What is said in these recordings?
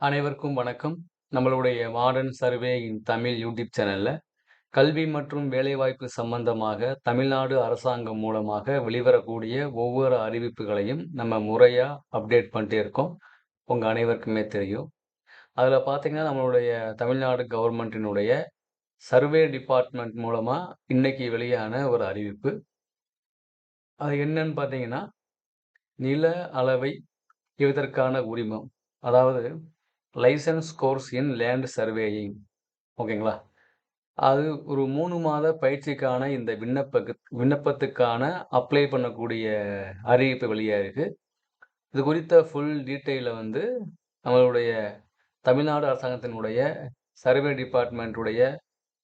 அனைவருக்கும் வணக்கம். நம்மளுடைய modern survey in Tamil YouTube சேனல்ல, கல்வி மற்றும் வேலைவாய்ப்பு சம்பந்தமாக தமிழ்நாடு அரசாங்கம் மூலமாக வெளிவரக்கூடிய ஒவ்வொரு அறிவிப்புகளையும் நம்ம முறையா அப்டேட் பண்ணிட்டே இருக்கோம். உங்கள் அனைவருக்குமே தெரியும். அதில் பார்த்தீங்கன்னா, நம்மளுடைய தமிழ்நாடு கவர்மெண்ட்டினுடைய சர்வே டிபார்ட்மெண்ட் மூலமா இன்னைக்கு வெளியான ஒரு அறிவிப்பு. அது என்னன்னு பார்த்தீங்கன்னா, நில அளவை இதற்கான உரிமம். அதாவது licence course in land surveying ஓகேங்களா? அது ஒரு மூணு மாத பயிற்சிக்கான இந்த விண்ணப்ப விண்ணப்பத்துக்கான அப்ளை பண்ணக்கூடிய அறிவிப்பு வெளியாயிருக்கு. இது குறித்த ஃபுல் டீட்டெயிலை வந்து நம்மளுடைய தமிழ்நாடு அரசாங்கத்தினுடைய சர்வே டிபார்ட்மெண்ட்டுடைய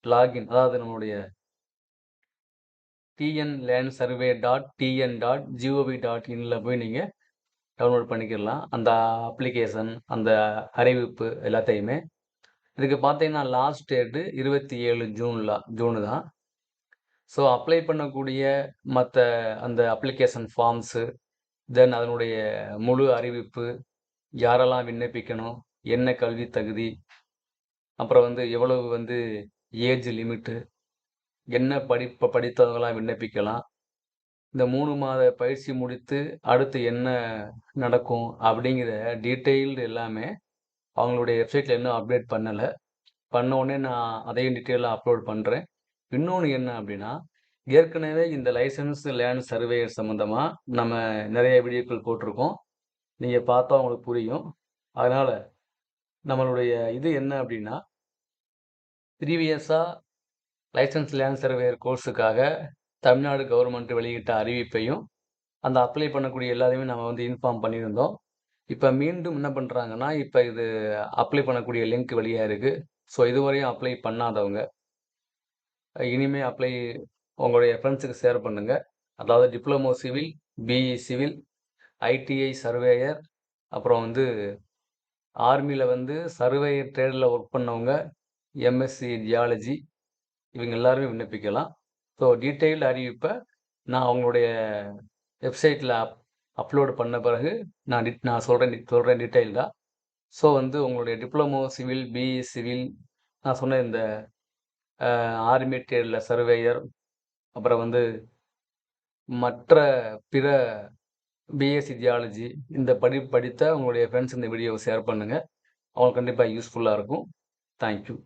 லாகின் அதாவது நம்மளுடைய TN land survey dot TN dot GOV dot இன்ல போய் நீங்கள் டவுன்லோட் பண்ணிக்கிடலாம். அந்த அப்ளிகேஷன், அந்த அறிவிப்பு எல்லாத்தையுமே. இதுக்கு பார்த்தீங்கன்னா, லாஸ்ட் டேட்டு 27 ஜூன்ல ஜூனு தான். ஸோ அப்ளை பண்ணக்கூடிய மற்ற அந்த அப்ளிகேஷன் ஃபார்ம்ஸு, தென் அதனுடைய முழு அறிவிப்பு, யாரெல்லாம் விண்ணப்பிக்கணும், என்ன கல்வி தகுதி, அப்புறம் வந்து எவ்வளவு வந்து ஏஜ் லிமிட்டு, என்ன படிப்பை படித்தவங்களாம் விண்ணப்பிக்கலாம். இந்த மூணு மாத பயிற்சி முடித்து அடுத்து என்ன நடக்கும் அப்படிங்கிற டீட்டெயில்டு எல்லாமே அவங்களுடைய வெப்சைட்டில் இன்னும் அப்டேட் பண்ணலை பண்ண உடனே நான் அதையும் டீட்டெயிலாக அப்லோட் பண்ணுறேன் இன்னொன்று என்ன அப்படின்னா, ஏற்கனவே இந்த லைசன்ஸ் லேண்ட் சர்வேயர் சம்மந்தமாக நம்ம நிறைய வீடியோக்கள் போட்டிருக்கோம். நீங்கள் பார்த்தா உங்களுக்கு புரியும். அதனால் நம்மளுடைய இது என்ன அப்படின்னா ப்ரீவியஸாக லைசென்ஸ் லேண்ட் சர்வேயர் கோர்ஸுக்காக தமிழ்நாடு கவர்மெண்ட் வெளியிட்ட அறிவிப்பையும், அந்த அப்ளை பண்ணக்கூடிய எல்லாரையுமே நம்ம வந்து இன்ஃபார்ம் பண்ணியிருந்தோம். இப்போ மீண்டும் என்ன பண்ணுறாங்கன்னா இப்போ இது அப்ளை பண்ணக்கூடிய லிங்க் இருக்குது ஸோ இதுவரையும் அப்ளை பண்ணாதவங்க இனிமே அப்ளை உங்களுடைய ஃப்ரெண்ட்ஸுக்கு ஷேர் பண்ணுங்கள் அதாவது diploma civil, BE civil, ITI surveyor, அப்புறம் வந்து ஆர்மியில் வந்து சர்வேயர் ட்ரேடில் ஒர்க் பண்ணவங்க, எம்எஸ்சி ஜியாலஜி இவங்க எல்லாருமே விண்ணப்பிக்கலாம். ஸோ டீட்டெயில் அறிவிப்பை நான் அவங்களுடைய வெப்சைட்டில் அப் அப்லோட் பண்ண பிறகு நான் டிட் நான் சொல்கிறேன் சொல்றேன் தான் ஸோ வந்து உங்களுடைய டிப்ளமோ சிவில், பிஇ சிவில், நான் சொன்ன இந்த ஆர்மி ட்ரேட்ல சர்வேயர், அப்புறம் வந்து மற்ற பிற பிஎஸ்சி ஜியாலஜி இந்த படிப்பு படித்த உங்களுடைய ஃப்ரெண்ட்ஸ் இந்த வீடியோவை ஷேர் பண்ணுங்கள் அவங்களுக்கு கண்டிப்பாக யூஸ்ஃபுல்லாக இருக்கும். Thank you.